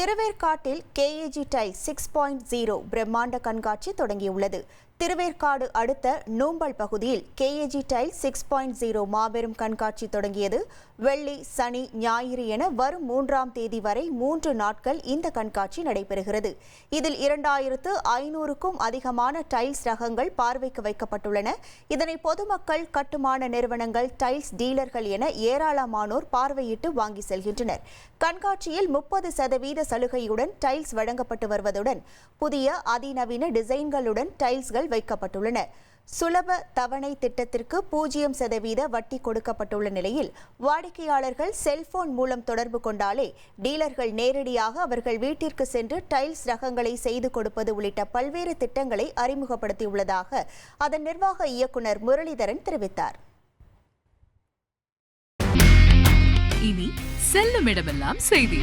திருவேற்காட்டில் KAG tile six point zero பிரம்மாண்ட கண்காட்சி தொடங்கியுள்ளது. திருவேற்காடு அடுத்த நூம்பல் பகுதியில் KAG tile six point zero மாபெரும் கண்காட்சி தொடங்கியது. வெள்ளி சனி ஞாயிறு என வரும் மூன்றாம் தேதி வரை மூன்று நாட்கள் இந்த கண்காட்சி நடைபெறுகிறது. இதில் இரண்டாயிரத்து ஐநூறுக்கும் அதிகமான டைல்ஸ் ரகங்கள் பார்வைக்கு வைக்கப்பட்டுள்ளன. இதனை பொதுமக்கள் கட்டுமான நிறுவனங்கள் டைல்ஸ் டீலர்கள் என ஏராளமானோர் பார்வையிட்டு வாங்கி செல்கின்றனர். கண்காட்சியில் முப்பது சதவீத சலுகையுடன் டைல்ஸ் வழங்கப்பட்டு வருவதுடன் புதிய அதிநவீன டிசைன்களுடன் டைல்ஸ்கள் வைக்கப்பட்டுள்ளன. சுலப தவணை திட்டத்திற்கு பூஜ்ஜியம் சதவீத வட்டி கொடுக்கப்பட்டுள்ள நிலையில் வாடிக்கையாளர்கள் செல்போன் மூலம் தொடர்பு கொண்டாலே டீலர்கள் நேரடியாக அவர்கள் வீட்டிற்கு சென்று டைல்ஸ் ரகங்களை செய்து கொடுப்பது உள்ளிட்ட பல்வேறு திட்டங்களை அறிமுகப்படுத்தியுள்ளதாக அதன் நிர்வாக இயக்குனர் முரளிதரன் தெரிவித்தார். இனி செல்லும் இடமெல்லாம் செய்தி.